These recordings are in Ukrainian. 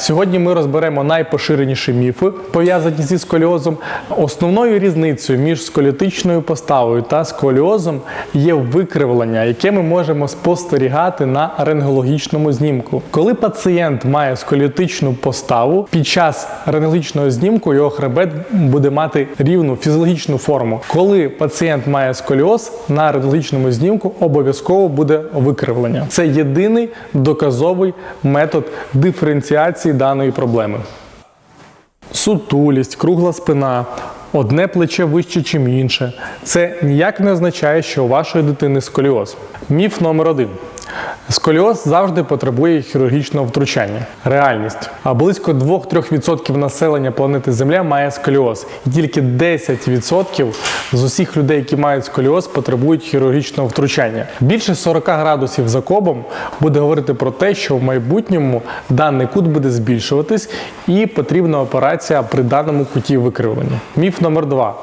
Сьогодні ми розберемо найпоширеніші міфи, пов'язані зі сколіозом. Основною різницею між сколіотичною поставою та сколіозом є викривлення, яке ми можемо спостерігати на рентгенологічному знімку. Коли пацієнт має сколіотичну поставу, під час рентгенологічного знімку його хребет буде мати рівну фізіологічну форму. Коли пацієнт має сколіоз, на рентгенологічному знімку обов'язково буде викривлення. Це єдиний доказовий метод диференціації даної проблеми. Сутулість, кругла спина, одне плече вище, чим інше. Це ніяк не означає, що у вашої дитини сколіоз. Міф номер один. Сколіоз завжди потребує хірургічного втручання. Реальність. А близько 2-3% населення планети Земля має сколіоз. І тільки 10% з усіх людей, які мають сколіоз, потребують хірургічного втручання. Більше 40 градусів за кобом буде говорити про те, що в майбутньому даний кут буде збільшуватись і потрібна операція при даному куті викривлення. Міф номер два.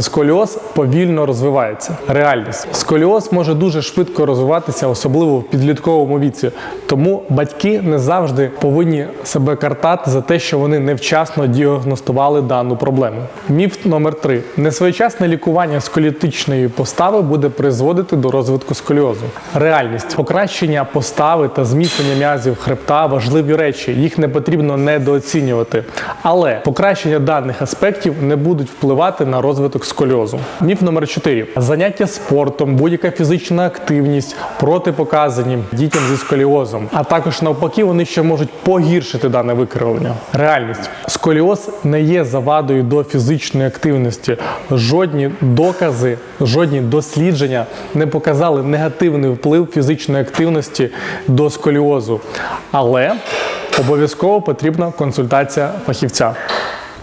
Сколіоз повільно розвивається. Реальність. Сколіоз може дуже швидко розвиватися, особливо в підлітковому віці. Тому батьки не завжди повинні себе картати за те, що вони невчасно діагностували дану проблему. Міф номер три: несвоєчасне лікування сколіотичної постави буде призводити до розвитку сколіозу. Реальність покращення постави та зміцнення м'язів хребта важливі речі. Їх не потрібно недооцінювати. Але покращення даних аспектів не будуть впливати на розвиток сколіозу. Міф номер 4. Заняття спортом, будь-яка фізична активність протипоказані дітям зі сколіозом, а також навпаки, вони ще можуть погіршити дане викривлення. Реальність сколіоз не є завадою до фізичної активності. Жодні докази, жодні дослідження не показали негативний вплив фізичної активності до сколіозу. Але обов'язково потрібна консультація фахівця.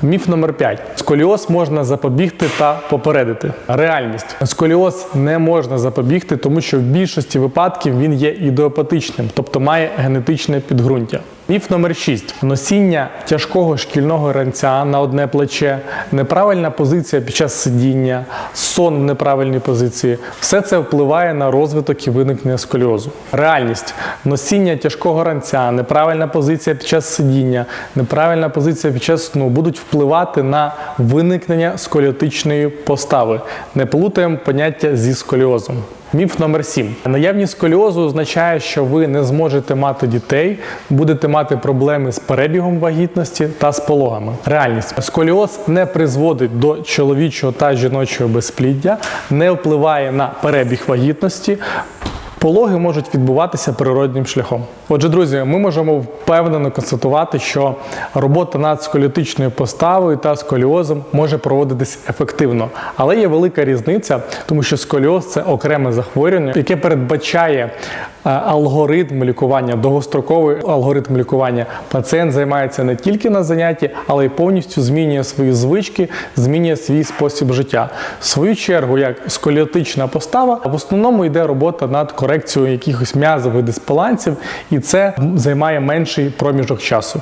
Міф номер 5. Сколіоз можна запобігти та попередити. Реальність. Сколіоз не можна запобігти, тому що в більшості випадків він є ідеопатичним, тобто має генетичне підґрунтя. Міф номер 6. Носіння тяжкого шкільного ранця на одне плече, неправильна позиція під час сидіння, сон в неправильній позиції. Все це впливає на розвиток і виникнення сколіозу. Реальність. Носіння тяжкого ранця, неправильна позиція під час сидіння, неправильна позиція під час сну будуть впливати на виникнення сколіотичної постави. Не плутаємо поняття зі сколіозом. Міф номер 7. Наявність сколіозу означає, що ви не зможете мати дітей, будете мати проблеми з перебігом вагітності та з пологами. Реальність сколіоз не призводить до чоловічого та жіночого безпліддя, не впливає на перебіг вагітності. Пологи можуть відбуватися природнім шляхом. Отже, друзі, ми можемо впевнено констатувати, що робота над сколіотичною поставою та сколіозом може проводитись ефективно, але є велика різниця, тому що сколіоз це окреме захворювання, яке передбачає алгоритм лікування, довгостроковий алгоритм лікування. Пацієнт займається не тільки на занятті, але й повністю змінює свої звички, змінює свій спосіб життя. В свою чергу, як сколіотична постава, в основному йде робота над корекцією якихось м'язових дисбалансів, і це займає менший проміжок часу.